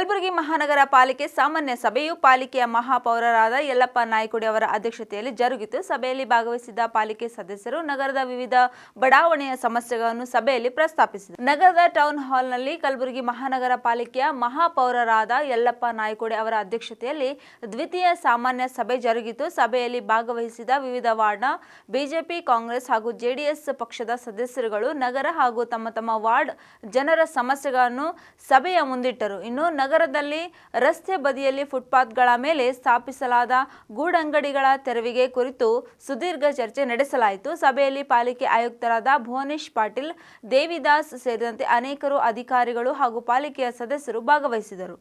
ಕಲಬುರಗಿ ಮಹಾನಗರ ಪಾಲಿಕೆ ಸಾಮಾನ್ಯ ಸಭೆಯು ಪಾಲಿಕೆಯ ಮಹಾಪೌರರಾದ ಯಲ್ಲಪ್ಪ ನಾಯ್ಕುಡಿ ಅವರ ಅಧ್ಯಕ್ಷತೆಯಲ್ಲಿ ಜರುಗಿತು. ಸಭೆಯಲ್ಲಿ ಭಾಗವಹಿಸಿದ ಪಾಲಿಕೆ ಸದಸ್ಯರು ನಗರದ ವಿವಿಧ ಬಡಾವಣೆಯ ಸಮಸ್ಯೆಗಳನ್ನು ಸಭೆಯಲ್ಲಿ ಪ್ರಸ್ತಾಪಿಸಿದರು. ನಗರದ ಟೌನ್ ಹಾಲ್ನಲ್ಲಿ ಕಲಬುರಗಿ ಮಹಾನಗರ ಪಾಲಿಕೆಯ ಮಹಾಪೌರರಾದ ಯಲ್ಲಪ್ಪ ನಾಯ್ಕುಡಿ ಅವರ ಅಧ್ಯಕ್ಷತೆಯಲ್ಲಿ ದ್ವಿತೀಯ ಸಾಮಾನ್ಯ ಸಭೆ ಜರುಗಿತು. ಸಭೆಯಲ್ಲಿ ಭಾಗವಹಿಸಿದ ವಿವಿಧ ವಾರ್ಡ್ನ ಬಿಜೆಪಿ, ಕಾಂಗ್ರೆಸ್ ಹಾಗೂ ಜೆಡಿಎಸ್ ಪಕ್ಷದ ಸದಸ್ಯರುಗಳು ನಗರ ಹಾಗೂ ತಮ್ಮ ತಮ್ಮ ವಾರ್ಡ್ ಜನರ ಸಮಸ್ಯೆಗಳನ್ನು ಸಭೆಯ ಮುಂದಿಟ್ಟರು. ಇನ್ನು ನಗರದಲ್ಲಿ ರಸ್ತೆ ಬದಿಯಲ್ಲಿ ಫುಟ್ಪಾತ್ಗಳ ಮೇಲೆ ಸ್ಥಾಪಿಸಲಾದ ಗೂಡಂಗಡಿಗಳ ತೆರವಿಗೆ ಕುರಿತು ಸುದೀರ್ಘ ಚರ್ಚೆ ನಡೆಸಲಾಯಿತು. ಸಭೆಯಲ್ಲಿ ಪಾಲಿಕೆ ಆಯುಕ್ತರಾದ ಭುವನೇಶ್ ಪಾಟೀಲ್, ದೇವಿದಾಸ್ ಸೇರಿದಂತೆ ಅನೇಕರು ಅಧಿಕಾರಿಗಳು ಹಾಗೂ ಪಾಲಿಕೆಯ ಸದಸ್ಯರು ಭಾಗವಹಿಸಿದರು.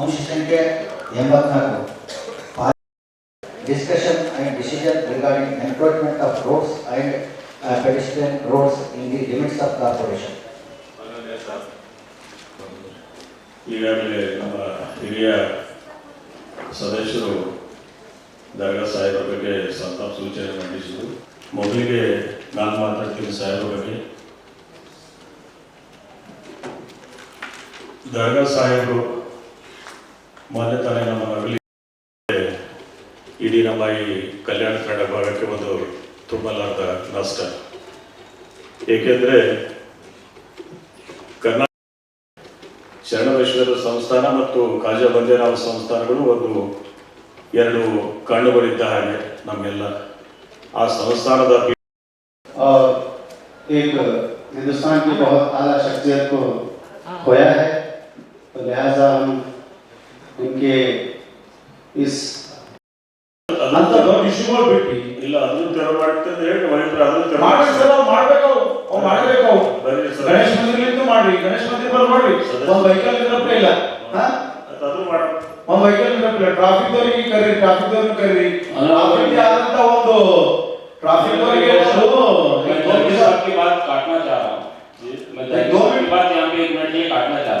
ಅಂಶ ಸಂಖ್ಯೆ ಎಂಬತ್ನಾಲ್ಕು. Discussion and decision regarding encroachment of roads and pedestrian roads in the limits of corporation ಈಗಾಗಲೇ ನಮ್ಮ ಹಿರಿಯ ಸದಸ್ಯರು ದರ್ಗಾ ಸಾಹೇಬರ ಬಗ್ಗೆ ಸಂತಾಪ ಸೂಚನೆ ಮಂಡಿಸಿದರು. ಮೊದಲಿಗೆ ನಾನು ಮಾತಾಡ್ತೀನಿ ಸಾಹೇಬರ ಬಗ್ಗೆ. ದರ್ಗಾ ಸಾಹೇಬರು ಮೊನ್ನೆ ತಾನೇ ನಮ್ಮ ಇಡೀ ನಮ್ಮ ಈ ಕಲ್ಯಾಣ ಕನ್ನಡ ಭಾಗಕ್ಕೆ ಒಂದು ತುಂಬಲಾರದ ನಷ್ಟ ಏಕೆಂದರೆ ಕರ್ನಾಟಕ ಶರಣಬಸವೇಶ್ವರ ಸಂಸ್ಥಾನ ಮತ್ತು ಕಾಜಾ ಬಂದೇರಾವ್ ಸಂಸ್ಥಾನಗಳು ಒಂದು ಎರಡು ಕಣ್ಣುಗಳಿದ್ದ ಹಾಗೆ ನಮ್ಮೆಲ್ಲ ಆ ಸಂಸ್ಥಾನದ ಪೀಠ और एक हिंदुस्तान की बहुत आला शख्सियत को खोया है तो लिहाजा हम उनके इस ಅದನ್ನ ಅಂತ ದೊಡ್ಡ ಇಶ್ಯೂಗಳು ಬಿಟ್ಟು ಇಲ್ಲ ಅದನ್ನು ತೆರವು ಮಾಡ್ತಂದ್ರೆ ಹೇಳಿ ವೈದ್ಯರು ಅದನ್ನು ತೆರವು ಮಾಡ್ರಿ ಸರ್ ಅವ್ರು ಮಾಡ್ಬೇಕು ಅವ್ರು ಅವ್ರು ಮಾಡ್ಬೇಕು ಅವ್ರು ಬರೀ ಸರ್ ಗಣೇಶ ಮಂದಿರಲಿಂದ ಮಾಡ್ರಿ ಗಣೇಶ ಮಂದಿರ ಬಂದ್ ಮಾಡ್ರಿ ಒಂದ್ ವೆಹಿಕಲ್ ಇದ್ರಪ್ಪ ಇಲ್ಲ ಹಾ ಅದು ಮಾಡ ಒಂದ್ ವೆಹಿಕಲ್ ಇದ್ರಪ್ಪ ಟ್ರಾಫಿಕ್ ದವ್ರಿಗೆ ಕರೀರಿ ಟ್ರಾಫಿಕ್ ದವ್ರನ್ನ ಕರೀರಿ ಟ್ರಾಫಿಕ್ ಆದಂತ ಒಂದು ಟ್ರಾಫಿಕ್ ದವರಿಗೆ मैं दो मिनट आपकी बात काटना चाह रहा हूँ मैं नहीं, दो दो मिनट की बात यहाँ पे एक मिनट ये काटना चाह रहा हूँ